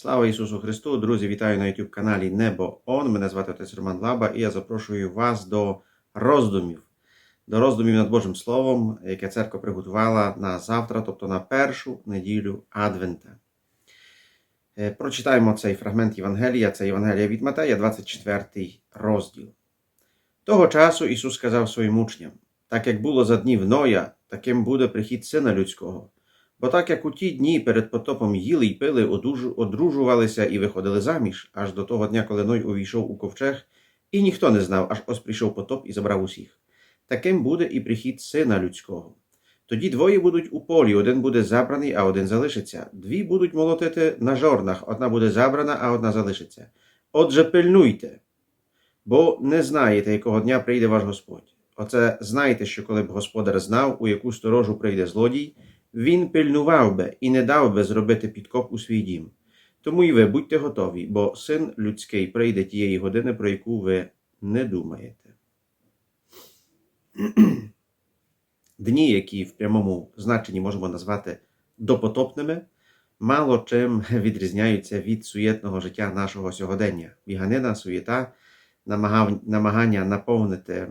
Слава Ісусу Христу! Друзі, вітаю на YouTube каналі Небо Он. Мене звати отець Роман Лаба, і я запрошую вас до роздумів, до роздумів над Божим Словом, яке церква приготувала на завтра, тобто на першу неділю Адвента. Е, Прочитаємо цей фрагмент Євангелія, це Євангелія від Матея, 24 розділ. Того часу Ісус сказав своїм учням: так як було за днів Ноя, таким буде прихід Сина Людського. Бо так як у ті дні перед потопом їли й пили, одружувалися і виходили заміж, аж до того дня, коли Ной увійшов у ковчег, і ніхто не знав, аж ось прийшов потоп і забрав усіх. Таким буде і прихід сина людського. Тоді двоє будуть у полі, один буде забраний, а один залишиться. Дві будуть молотити на жорнах, одна буде забрана, а одна залишиться. Отже, пильнуйте, бо не знаєте, якого дня прийде ваш Господь. Оце знайте, що коли б господар знав, у яку сторожу прийде злодій, він пильнував би і не дав би зробити підкоп у свій дім. Тому і ви будьте готові, бо син людський прийде тієї години, про яку ви не думаєте. Дні, які в прямому значенні можемо назвати допотопними, мало чим відрізняються від суєтного життя нашого сьогодення. Біганина, суєта, намагання наповнити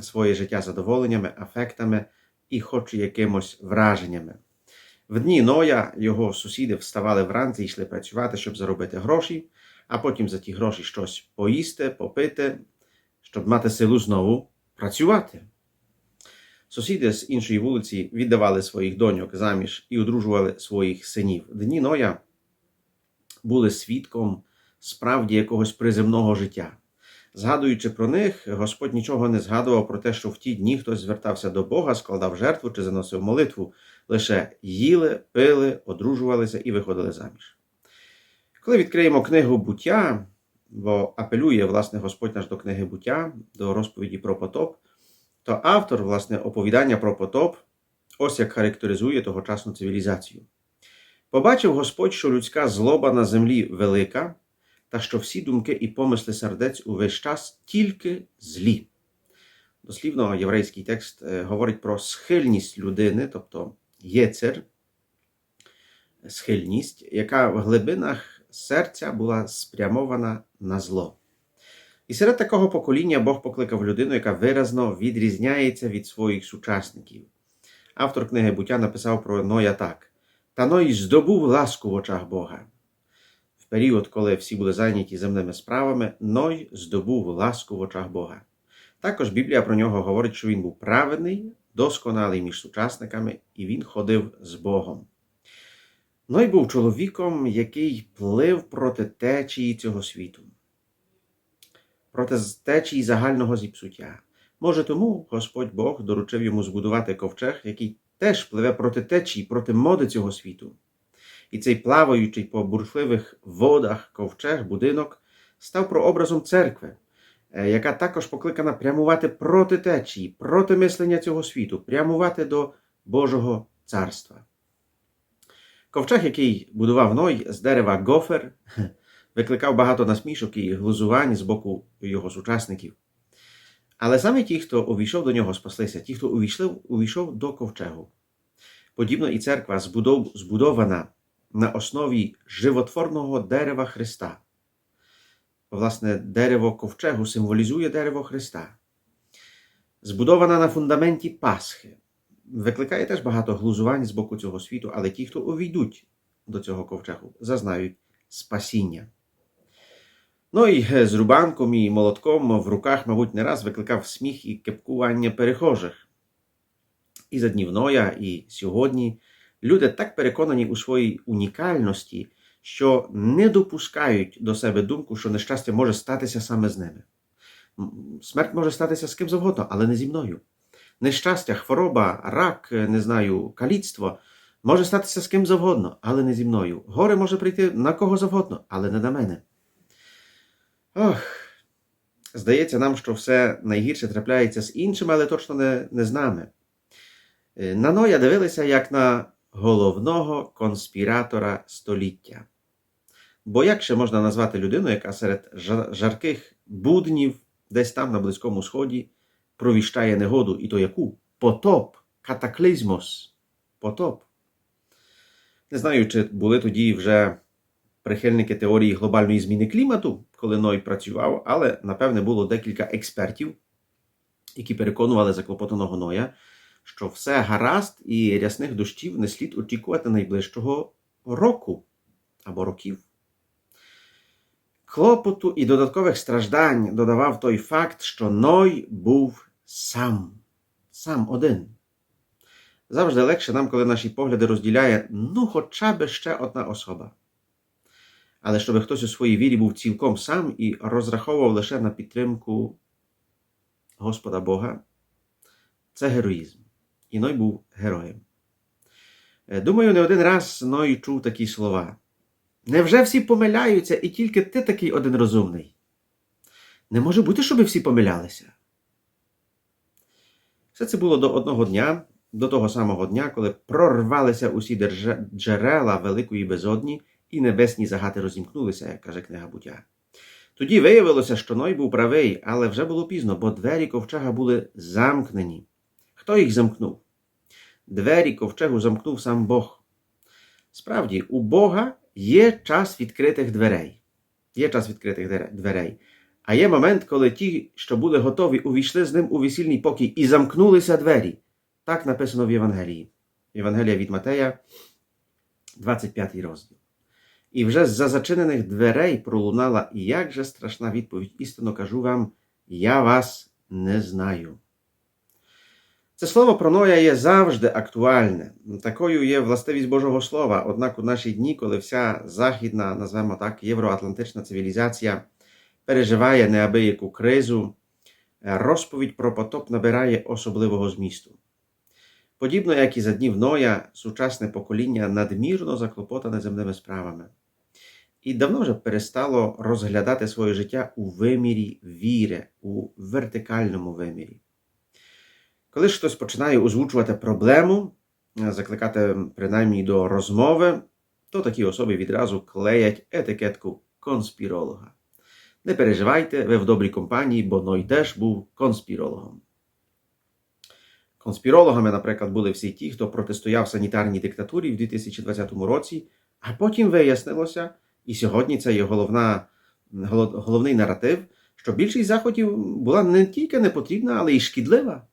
своє життя задоволеннями, афектами і хоч якимось враженнями. В дні Ноя його сусіди вставали вранці і йшли працювати, щоб заробити гроші, а потім за ті гроші щось поїсти, попити, щоб мати силу знову працювати. Сусіди з іншої вулиці віддавали своїх доньок заміж і одружували своїх синів. Дні Ноя були свідком справді якогось приземного життя. Згадуючи про них, Господь нічого не згадував про те, що в ті дні хтось звертався до Бога, складав жертву чи заносив молитву, лише їли, пили, одружувалися і виходили заміж. Коли відкриємо книгу буття, бо апелює власне Господь наш до книги буття, до розповіді про потоп, то автор, власне, оповідання про потоп, ось як характеризує тогочасну цивілізацію. Побачив Господь, що людська злоба на землі велика, та що всі думки і помисли сердець увесь час тільки злі. Дослівно, єврейський текст е, говорить про схильність людини, тобто єцер, схильність, яка в глибинах серця була спрямована на зло. І серед такого покоління Бог покликав людину, яка виразно відрізняється від своїх сучасників. Автор книги буття написав про Ноя так: Та Ной здобув ласку в очах Бога. Період, коли всі були зайняті земними справами, Ной здобув ласку в очах Бога. Також Біблія про нього говорить, що він був праведний, досконалий між сучасниками, і він ходив з Богом. Ной був чоловіком, який плив проти течії цього світу, проти течії загального зіпсуття. Може, тому Господь Бог доручив йому збудувати ковчег, який теж пливе проти течії, проти моди цього світу. І цей плаваючий по бурхливих водах ковчег, будинок, став прообразом церкви, е, яка також покликана прямувати проти течії, проти мислення цього світу, прямувати до Божого царства. Ковчег, який будував Ной з дерева гофер, викликав багато насмішок і глузувань з боку його сучасників. Але саме ті, хто увійшов до нього, спаслися, ті, хто увійшли, увійшов до ковчегу. Подібно і церква збудов, збудована на основі животворного дерева Христа. Власне, дерево ковчегу символізує дерево Христа. Збудована на фундаменті Пасхи. Викликає теж багато глузувань з боку цього світу, але ті, хто увійдуть до цього ковчегу, зазнають спасіння. Ну і е, з рубанком і молотком в руках, мабуть, не раз викликав сміх і кепкування перехожих. І за днів Ноя, і сьогодні люди так переконані у своїй унікальності, що не допускають до себе думку, що нещастя може статися саме з ними. Смерть може статися з ким завгодно, але не зі мною. Нещастя, хвороба, рак, не знаю, каліцтво може статися з ким завгодно, але не зі мною. Горе може прийти на кого завгодно, але не на мене. Ох, здається нам, що все найгірше трапляється з іншими, але точно не, не з нами. Е, На Ноя дивилися як на головного конспіратора століття. Бо як ще можна назвати людину, яка серед жарких буднів, десь там на Близькому Сході, провіщає негоду, і то яку? Потоп, катаклізмос, потоп. Не знаю, чи були тоді вже прихильники теорії глобальної зміни клімату, коли Ной працював, але напевне було декілька експертів, які переконували заклопотаного Ноя, що все гаразд і рясних дощів не слід очікувати найближчого року або років. Клопоту і додаткових страждань додавав той факт, що Ной був сам, сам один. Завжди легше нам, коли наші погляди розділяє ну хоча б ще одна особа. Але щоб хтось у своїй вірі був цілком сам і розраховував лише на підтримку Господа Бога, це героїзм. І Ной був героєм. Е, Думаю, не один раз Ной чув такі слова. Невже всі помиляються, і тільки ти такий один розумний? Не може бути, щоб всі помилялися. Все це було до одного дня, до того самого дня, коли прорвалися усі джерела великої безодні, і небесні загати розімкнулися, як каже книга буття. Тоді виявилося, що Ной був правий, але вже було пізно, бо двері ковчега були замкнені. Хто їх замкнув? Двері ковчегу замкнув сам Бог. Справді, у Бога є час відкритих дверей. Є час відкритих дверей. А є момент, коли ті, що були готові, увійшли з ним у весільний покій і замкнулися двері. Так написано в Євангелії. Євангелія від Матея, 25 розділ. І вже з-за зачинених дверей пролунала як же страшна відповідь. Істинно кажу вам, я вас не знаю. Це слово про Ноя є завжди актуальне. Такою є властивість Божого Слова. Однак у наші дні, коли вся західна, назвемо так, євроатлантична цивілізація переживає неабияку кризу, розповідь про потоп набирає особливого змісту. Подібно як і за днів Ноя, сучасне покоління надмірно заклопотане земними справами. І давно вже перестало розглядати своє життя у вимірі віри, у вертикальному вимірі. Коли ж хтось починає озвучувати проблему, е, закликати принаймні до розмови, то такі особи відразу клеять етикетку конспіролога. Не переживайте, ви в добрій компанії, бо Ной теж був конспірологом. Конспірологами, наприклад, були всі ті, хто протистояв санітарній диктатурі в 2020 році, а потім вияснилося, і сьогодні це є головна, головний наратив, що більшість заходів була не тільки не потрібна, але й шкідлива.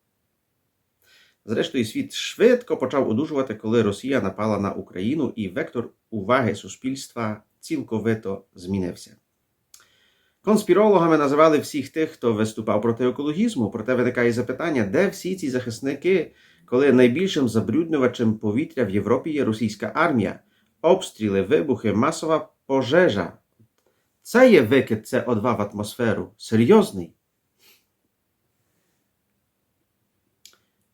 Зрештою, світ швидко почав одужувати, коли Росія напала на Україну, і вектор уваги суспільства цілковито змінився. Конспірологами називали всіх тих, хто виступав проти екологізму, проте виникає запитання, де всі ці захисники, коли найбільшим забруднювачем повітря в Європі є російська армія, обстріли, вибухи, масова пожежа. Це є викид СО2 в атмосферу. Серйозний.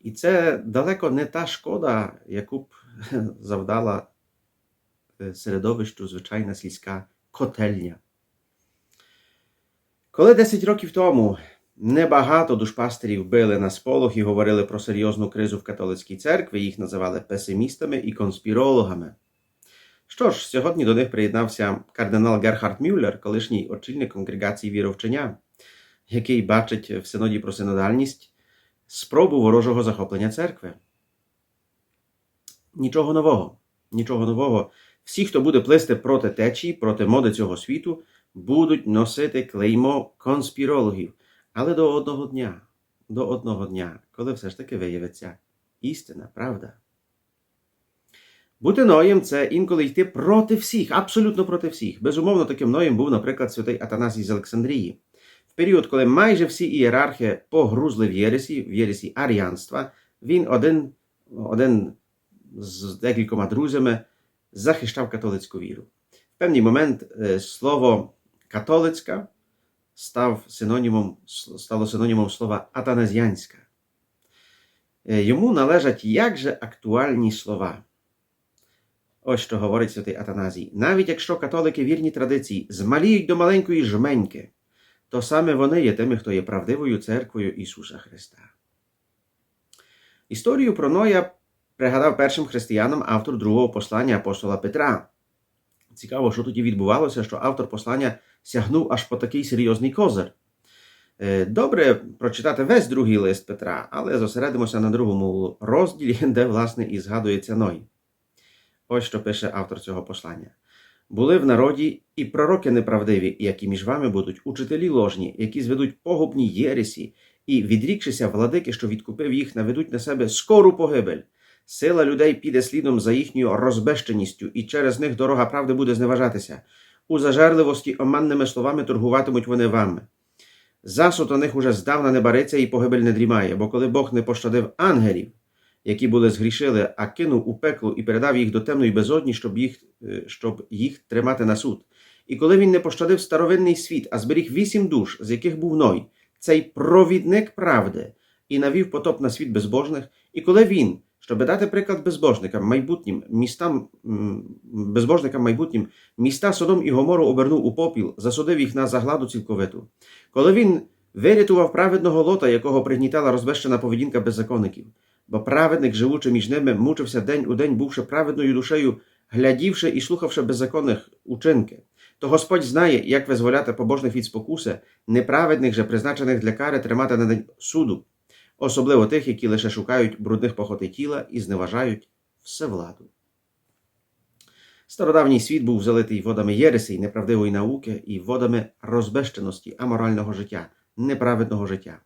І це далеко не та шкода, яку б завдала е, середовищу звичайна сільська котельня. Коли 10 років тому небагато душпастерів били на сполох і говорили про серйозну кризу в католицькій церкві, їх називали песимістами і конспірологами. Що ж, сьогодні до них приєднався кардинал Герхард Мюллер, колишній очільник конгрегації віровчення, який бачить в синоді про синодальність спробу ворожого захоплення церкви. Нічого нового, нічого нового. Всі, хто буде плисти проти течії, проти моди цього світу, будуть носити клеймо конспірологів. Але до одного дня, до одного дня, коли все ж таки виявиться істина, правда. Бути ноєм це інколи йти проти всіх, абсолютно проти всіх. Безумовно, таким ноєм був, наприклад, святий Атанасій з Олександрії. Період, коли майже всі ієрархи погрузли в Єресі, в Єресі аріанства, він один, один з декількома друзями захищав католицьку віру. В певний момент е, слово католицька став синонімом, стало синонімом слова атаназіанська. Е, Йому належать як же актуальні слова. Ось що говорить святий Атаназій. Навіть якщо католики вірні традиції змаліють до маленької жменьки, то саме вони є тими, хто є правдивою церквою Ісуса Христа. Історію про Ноя пригадав першим християнам автор другого послання апостола Петра. Цікаво, що тоді відбувалося, що автор послання сягнув аж по такий серйозний козир. Е, Добре прочитати весь другий лист Петра, але зосередимося на другому розділі, де, власне, і згадується Ной. Ось що пише автор цього послання. Були в народі і пророки неправдиві, які між вами будуть учителі ложні, які зведуть погубні єресі, і, відрікшися владики, що відкупив їх, наведуть на себе скору погибель. Сила людей піде слідом за їхньою розбещеністю, і через них дорога правди буде зневажатися. У зажерливості оманними словами торгуватимуть вони вами. Засуд у них уже здавна не бариться і погибель не дрімає, бо коли Бог не пощадив ангелів, які були згрішили, а кинув у пекло і передав їх до темної безодні, щоб їх, е, щоб їх тримати на суд. І коли він не пощадив старовинний світ, а зберіг вісім душ, з яких був Ной, цей провідник правди, і навів потоп на світ безбожних, і коли він, щоб дати приклад безбожникам майбутнім, містам безбожникам майбутнім, міста Содом і Гомору обернув у попіл, засудив їх на загладу цілковиту. Коли він вирятував праведного лота, якого пригнітала розбещена поведінка беззаконників, бо праведник, живучи між ними, мучився день у день, бувши праведною душею, глядівши і слухавши беззаконних учинки. То Господь знає, як визволяти побожних від спокуси, неправедних же, призначених для кари, тримати на день суду, особливо тих, які лише шукають брудних похотей тіла і зневажають всевладу. Стародавній світ був залитий водами єреси неправдивої науки і водами розбещеності, аморального життя, неправедного життя.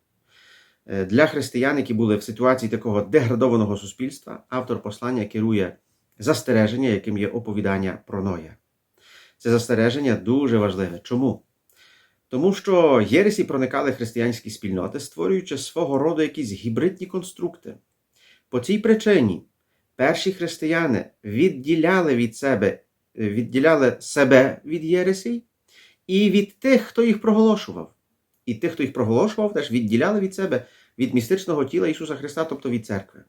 Е, Для християн, які були в ситуації такого деградованого суспільства, автор послання керує застереження, яким є оповідання про Ноя. Це застереження дуже важливе. Чому? Тому що єресі проникали християнські спільноти, створюючи свого роду якісь гібридні конструкти. По цій причині перші християни відділяли від себе, відділяли себе від єресій і від тих, хто їх проголошував. І тих, хто їх проголошував, теж відділяли від себе від містичного тіла Ісуса Христа, тобто від церкви.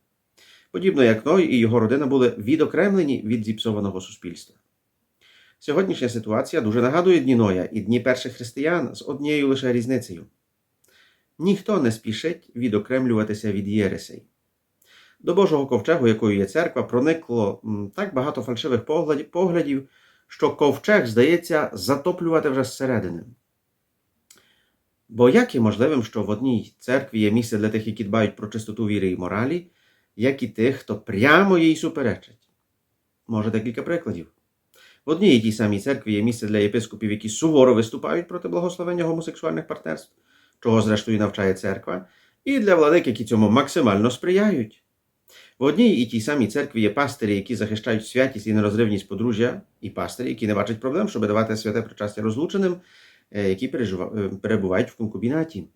Подібно як Ной і його родина були відокремлені від зіпсованого суспільства. Сьогоднішня ситуація дуже нагадує дні Ноя і дні перших християн з однією лише різницею. Ніхто не спішить відокремлюватися від єресей. До Божого ковчегу, якою є церква, проникло так багато фальшивих поглядів, що ковчег, здається, затоплювати вже зсередини. Бо як є можливим, що в одній церкві є місце для тих, які дбають про чистоту віри і моралі, як і тих, хто прямо їй суперечить? Може декілька прикладів. В одній і тій самій церкві є місце для єпископів, які суворо виступають проти благословення гомосексуальних партнерств, чого зрештою навчає церква, і для владик, які цьому максимально сприяють. В одній і тій самій церкві є пастирі, які захищають святість і нерозривність подружжя, і пастирі, які не бачать проблем, щоб давати святе причастя розлученим, які е, перебувають в конкубінаті.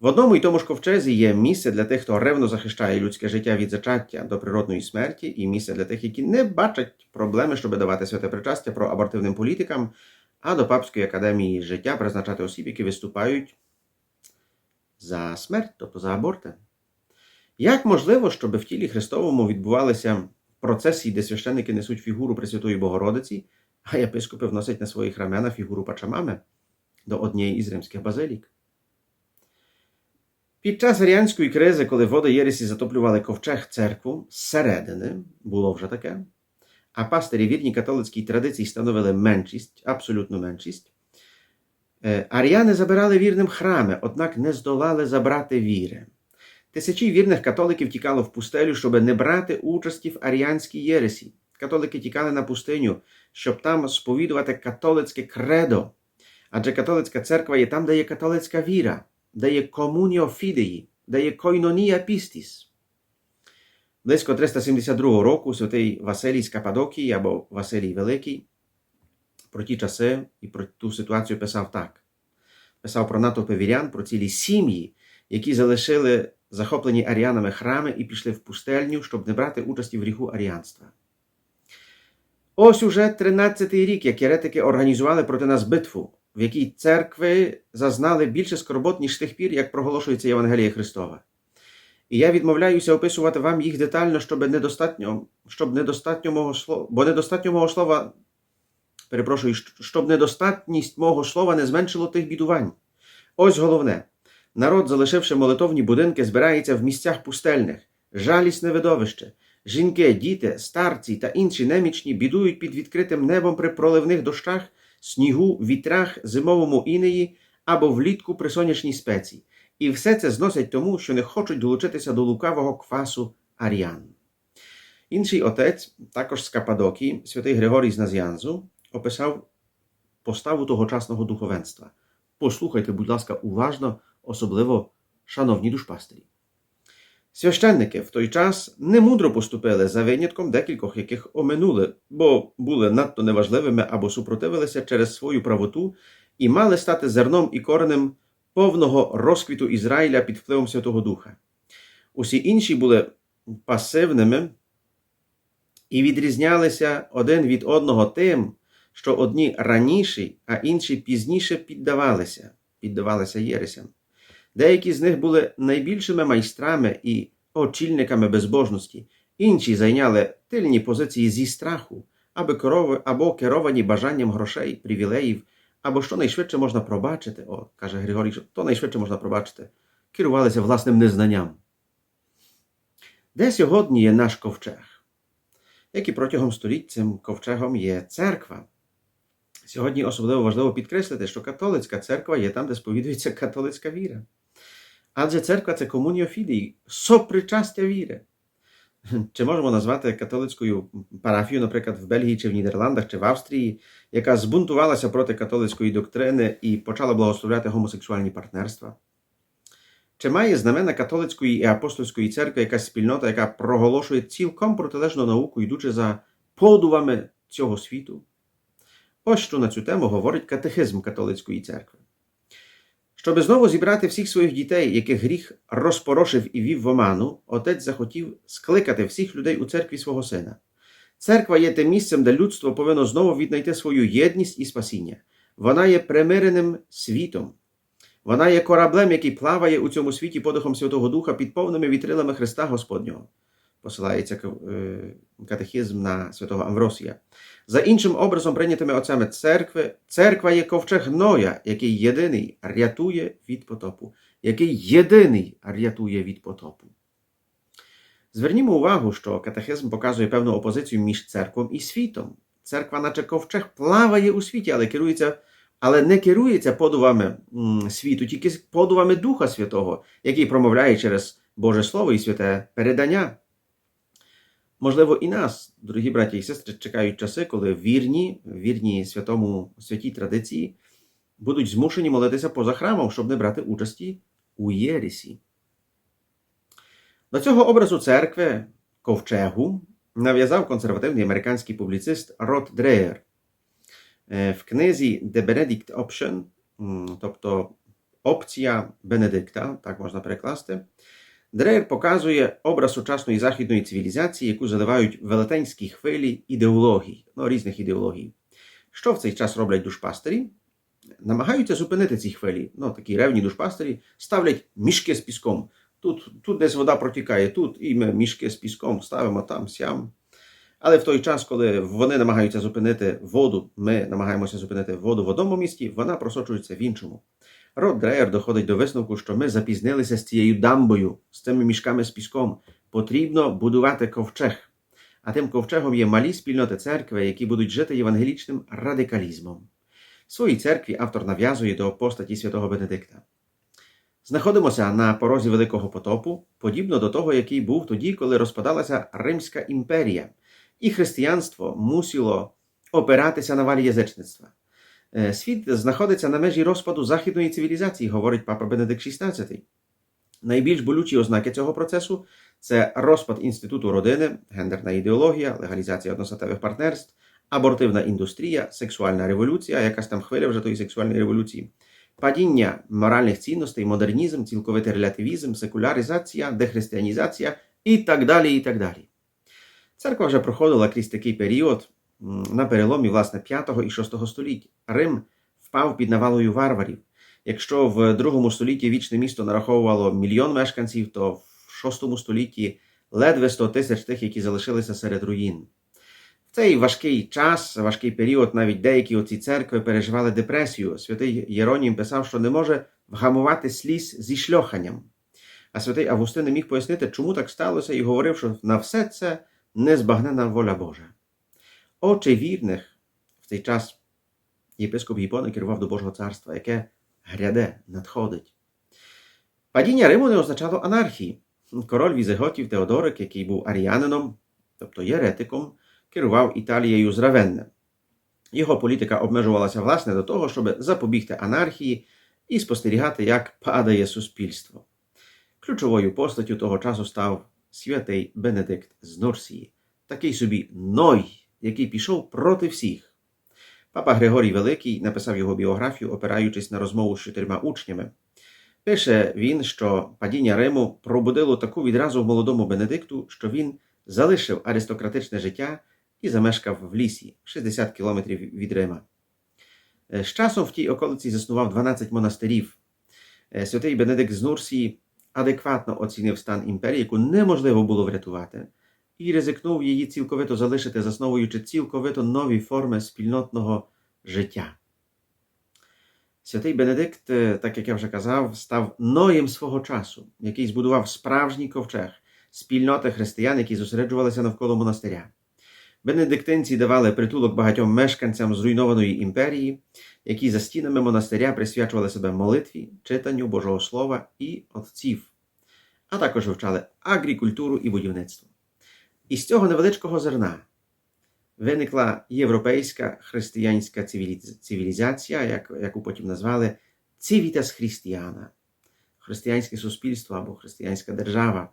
В одному і тому ж ковчезі є місце для тих, хто ревно захищає людське життя від зачаття до природної смерті, і місце для тих, які не бачать проблеми, щоб давати святе причастя про абортивним політикам, а до Папської академії життя призначати осіб, які виступають за смерть, тобто за аборти. Як можливо, щоб в тілі Христовому відбувалися процесії, де священники несуть фігуру Пресвятої Богородиці, а єпископи вносять на своїх рамена фігуру Пачамами до однієї із римських базилік? Під час аріанської кризи, коли води Єресі затоплювали ковчег церкву, зсередини було вже таке, а пастирі вірні католицькій традиції становили меншість, абсолютну меншість, е, аріани забирали вірним храми, однак не здолали забрати віри. Тисячі вірних католиків тікало в пустелю, щоб не брати участі в аріанській єресі. Католики тікали на пустиню, щоб там сповідувати католицьке кредо. Адже католицька церква є там, де є католицька віра, де є комуніо фідеї, де є койнонія пістіс. Близько 372 року святий Василій з Кападокії або Василій Великий про ті часи і про ту ситуацію писав так: писав про натовпи вірян, про цілі сім'ї, які залишили захоплені аріанами храми і пішли в пустельню, щоб не брати участі в гріху аріанства. Ось уже 13-й рік, як єретики організували проти нас битву, в якій церкви зазнали більше скорбот, ніж тих пір, як проголошується Євангеліє Христова. І я відмовляюся описувати вам їх детально, щоб недостатньо, щоб недостатньо мого слова, бо недостатньо мого слова, перепрошую, щоб недостатність мого слова не зменшило тих бідувань. Ось головне. Народ, залишивши молитовні будинки, збирається в місцях пустельних, жалісне видовище. Жінки, діти, старці та інші немічні бідують під відкритим небом при проливних дощах, снігу, вітрах, зимовому інеї або влітку при сонячній спеці. І все це зносять тому, що не хочуть долучитися до лукавого квасу аріан. Інший отець, також з Кападокії, святий Григорій з Назянзу, описав поставу тогочасного духовенства. Послухайте, будь ласка, уважно, особливо шановні душпастері. Священники в той час немудро поступили за винятком декількох, яких оминули, бо були надто неважливими або супротивилися через свою правоту і мали стати зерном і коренем повного розквіту Ізраїля під впливом Святого Духа. Усі інші були пасивними і відрізнялися один від одного тим, що одні раніше, а інші пізніше піддавалися, піддавалися єресям. Деякі з них були найбільшими майстрами і очільниками безбожності, інші зайняли тильні позиції зі страху, аби корови, або керовані бажанням грошей, привілеїв, або що найшвидше можна пробачити, о, каже Григорій, що то найшвидше можна пробачити, керувалися власним незнанням. Де сьогодні є наш ковчег? Як і протягом століть цим ковчегом є церква. Сьогодні особливо важливо підкреслити, що католицька церква є там, де сповідується католицька віра. Адже церква це комуніо фідей, сопричастя віри. Чи можемо назвати католицькою парафію, наприклад, в Бельгії чи в Нідерландах чи в Австрії, яка збунтувалася проти католицької доктрини і почала благословляти гомосексуальні партнерства? Чи має знамена католицької і апостольської церкви якась спільнота, яка проголошує цілком протилежну науку, йдучи за подувами цього світу? Ось що на цю тему говорить катехизм католицької церкви. Щоби знову зібрати всіх своїх дітей, яких гріх розпорошив і вів в оману, отець захотів скликати всіх людей у церкві свого сина. Церква є тим місцем, де людство повинно знову віднайти свою єдність і спасіння. Вона є примиреним світом. Вона є кораблем, який плаває у цьому світі подихом Святого Духа під повними вітрилами Христа Господнього. Посилається катехізм на святого Амвросія. За іншим образом, прийнятими отцями церкви, церква є ковчег Ноя, який єдиний рятує від потопу, який єдиний рятує від потопу. Звернімо увагу, що катехизм показує певну опозицію між церквом і світом. Церква, наче ковчег, плаває у світі, але керується, але не керується подувами світу, тільки подувами Духа Святого, який промовляє через Боже Слово і святе передання. Можливо, і нас, дорогі браті і сестри, чекають часи, коли вірні, вірні святому святій традиції, будуть змушені молитися поза храмом, щоб не брати участі у Єрісі. До цього образу церкви ковчегу нав'язав консервативний американський публіцист Рот Дреєр. В книзі The Benedict Option, тобто опція Бенедикта, так можна перекласти. Дреєр показує образ сучасної західної цивілізації, яку заливають велетенські хвилі ідеологій, ну, різних ідеологій. Що в цей час роблять душпастері? Намагаються зупинити ці хвилі. Ну, такі ревні душпастері ставлять мішки з піском. Тут тут десь вода протікає, тут і ми мішки з піском ставимо там, сям. Але в той час, коли вони намагаються зупинити воду, ми намагаємося зупинити воду в одному місті, вона просочується в іншому. Род Дреєр доходить до висновку, що ми запізнилися з цією дамбою, з цими мішками з піском. Потрібно будувати ковчег. А тим ковчегом є малі спільноти церкви, які будуть жити євангелічним радикалізмом. Своїй церкві автор нав'язує до постаті святого Бенедикта. Знаходимося на порозі Великого потопу, подібно до того, який був тоді, коли розпадалася Римська імперія, і християнство мусило опиратися на валі язичництва. Світ знаходиться на межі розпаду західної цивілізації, говорить папа Бенедикт XVI. Найбільш болючі ознаки цього процесу це розпад інституту родини, гендерна ідеологія, легалізація одностатевих партнерств, абортивна індустрія, сексуальна революція, якась там хвиля вже тої сексуальної революції, падіння моральних цінностей, модернізм, цілковитий релятивізм, секуляризація, дехристиянізація і так далі. і так далі. Церква вже проходила крізь такий період на переломі власне 5 і 6 століть. Рим впав під навалою варварів. Якщо в другому столітті вічне місто нараховувало мільйон мешканців, то в 6 столітті ледве 100 тисяч тих, які залишилися серед руїн. В цей важкий час, важкий період, навіть деякі оці церкви переживали депресію. Святий Єронім писав, що не може вгамувати сліз зі шльоханням. А святий Августин не міг пояснити, чому так сталося, і говорив, що на все це незбагнена воля Божа. Очі вірних в цей час єпископ Гіпони керував до Божого царства, яке гряде, надходить. Падіння Риму не означало анархії. Король Візиготів Теодорик, який був аріянином, тобто єретиком, керував Італією з Равенне. Його політика обмежувалася власне до того, щоб запобігти анархії і спостерігати, як падає суспільство. Ключовою постаттю того часу став святий Бенедикт з Нурсії, такий собі Ной, який пішов проти всіх. Папа Григорій Великий написав його біографію, опираючись на розмову з чотирма учнями. Пише він, що падіння Риму пробудило таку відразу в молодому Бенедикту, що він залишив аристократичне життя і замешкав в лісі 60 кілометрів від Рима. Е, З часом в тій околиці заснував 12 монастирів. Е, Святий Бенедикт з Нурсії адекватно оцінив стан імперії, яку неможливо було врятувати, і ризикнув її цілковито залишити, засновуючи цілковито нові форми спільнотного життя. Святий Бенедикт, е, так як я вже казав, став ноєм свого часу, який збудував справжній ковчег, спільноти християн, які зосереджувалися навколо монастиря. Бенедиктинці давали притулок багатьом мешканцям зруйнованої імперії, які за стінами монастиря присвячували себе молитві, читанню Божого Слова і отців, а також вивчали агрікультуру і будівництво. І з цього невеличкого зерна виникла європейська християнська цивілізація, як, яку потім назвали Civitas Christiana, християнське суспільство або християнська держава.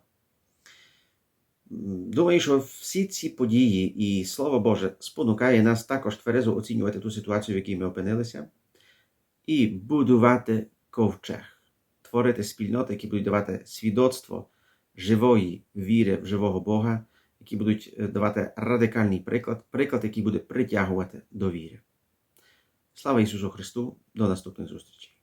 Думаю, що всі ці події і Слово Боже спонукає нас також тверезо оцінювати ту ситуацію, в якій ми опинилися, і будувати ковчег, творити спільноти, які будуть давати свідоцтво живої віри в живого Бога, які будуть е, давати радикальний приклад, приклад, який буде притягувати до віри. Слава Ісусу Христу! До наступних зустрічей!